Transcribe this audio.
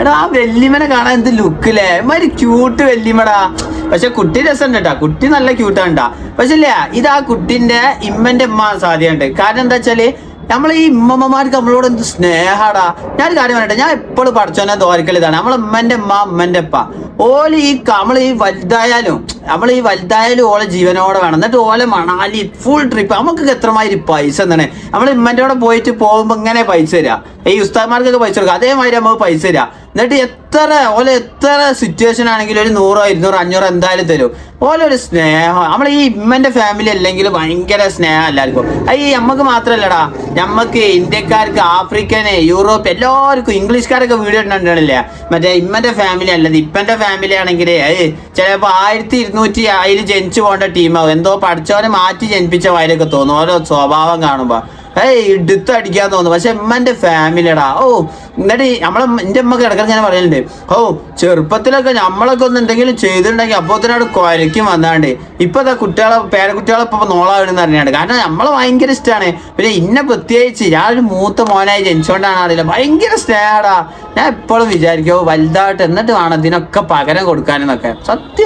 എടാ ആ വെല്ലിമനെ കാണാൻ എന്ത് ലുക്കില്ലേ മാതിരി ക്യൂട്ട് വെല്ലിമടാ. പക്ഷെ കുട്ടി രസമുണ്ട് കേട്ടാ കുട്ടി നല്ല ക്യൂട്ടാണ്ടാ പക്ഷെ ഇല്ല ഇത് ആ കുട്ടിന്റെ ഇമ്മന്റെ ഉമ്മ സാധ്യതയുണ്ട്. കാരണം എന്താ വെച്ചാൽ നമ്മൾ ഈ ഉമ്മമ്മമാർക്ക് നമ്മളോട് എന്ത് സ്നേഹടാ. ഞാൻ കാര്യം പറയട്ടെ. ഞാൻ എപ്പോഴും പഠിച്ചോനെ തോരക്കൽ ഇതാണ്. നമ്മളെ ഉമ്മന്റെ ഉമ്മ ഉമ്മന്റെ ഉപ്പ ഓൽ ഈ നമ്മൾ ഈ വലുതായാലും നമ്മൾ ഈ വലുതായാലും ഓളെ ജീവനോടെ വേണം. എന്നിട്ട് ഓലെ മണാലി ഫുൾ ട്രിപ്പ് നമുക്കൊക്കെ എത്രമാതിരി പൈസ എന്താണ്? നമ്മൾ ഇമ്മന്റെ പോയിട്ട് പോകുമ്പോൾ ഇങ്ങനെ പൈസ തരാ. ഈ ഉസ്താദ്മാർക്കൊക്കെ പൈസ കൊടുക്കുക അതേമാതിരി നമുക്ക് പൈസ തരാ. എന്നിട്ട് എത്ര ഓലെ എത്ര സിറ്റുവേഷൻ ആണെങ്കിലും ഒരു നൂറോ ഇരുന്നൂറോ അഞ്ഞൂറോ എന്തായാലും തരും. ഓലെ ഒരു സ്നേഹം. നമ്മൾ ഈ ഇമ്മന്റെ ഫാമിലി അല്ലെങ്കിൽ ഭയങ്കര സ്നേഹം എല്ലാവർക്കും. ഈ നമ്മക്ക് മാത്രല്ലടാ. നമ്മക്ക് ഇന്ത്യക്കാർക്ക് ആഫ്രിക്കന് യൂറോപ്പ് എല്ലാവർക്കും ഇംഗ്ലീഷുകാരൊക്കെ വീഡിയോ ഇട്ടുണ്ടല്ലേ മറ്റേ ഇമ്മന്റെ ഫാമിലി അല്ലത്. ഇപ്പന്റെ ഫാമിലി ആണെങ്കിൽ ചിലപ്പോൾ ആയിരത്തി ഇരുന്നൂറ്റി അതിൽ ജനിച്ചു പോകേണ്ട ടീമാവും എന്തോ പഠിച്ചവനെ മാറ്റി ജനിപ്പിച്ച മാതിരിയൊക്കെ തോന്നും. ഓരോ സ്വഭാവം കാണുമ്പോ. ഏയ് ഇടുത്ത് അടിക്കാൻ തോന്നുന്നു പക്ഷെ എമ്മന്റെ ഫാമിലിയടാ ഓ എന്നിട്ട് നമ്മളെ എന്റെ അമ്മ കിടക്കാൻ ഞാൻ പറയലുണ്ട്. ഓ ചെറുപ്പത്തിലൊക്കെ നമ്മളൊക്കെ ഒന്ന് എന്തെങ്കിലും ചെയ്തിട്ടുണ്ടെങ്കിൽ അപ്പോത്തിനോട് കുരയ്ക്കും വന്നാണ്ട്. ഇപ്പത്തെ കുട്ടികളെ പേരക്കുട്ടികളെ ഇപ്പൊ നോളാവിടുന്ന് അറിഞ്ഞാണ്ട് കാരണം നമ്മളെ ഭയങ്കര ഇഷ്ടമാണ് പിന്നെ ഇന്നെ പ്രത്യേകിച്ച് ഞാനൊരു മൂത്ത മോനായി ജനിച്ചോണ്ടാണ് അറിയില്ല. ഭയങ്കര സ്നേഹടാ. ഞാൻ എപ്പോഴും വിചാരിക്കും വലുതായിട്ട് എന്നിട്ട് വേണം ഇതിനൊക്കെ പകരം കൊടുക്കാനെന്നൊക്കെ. സത്യം.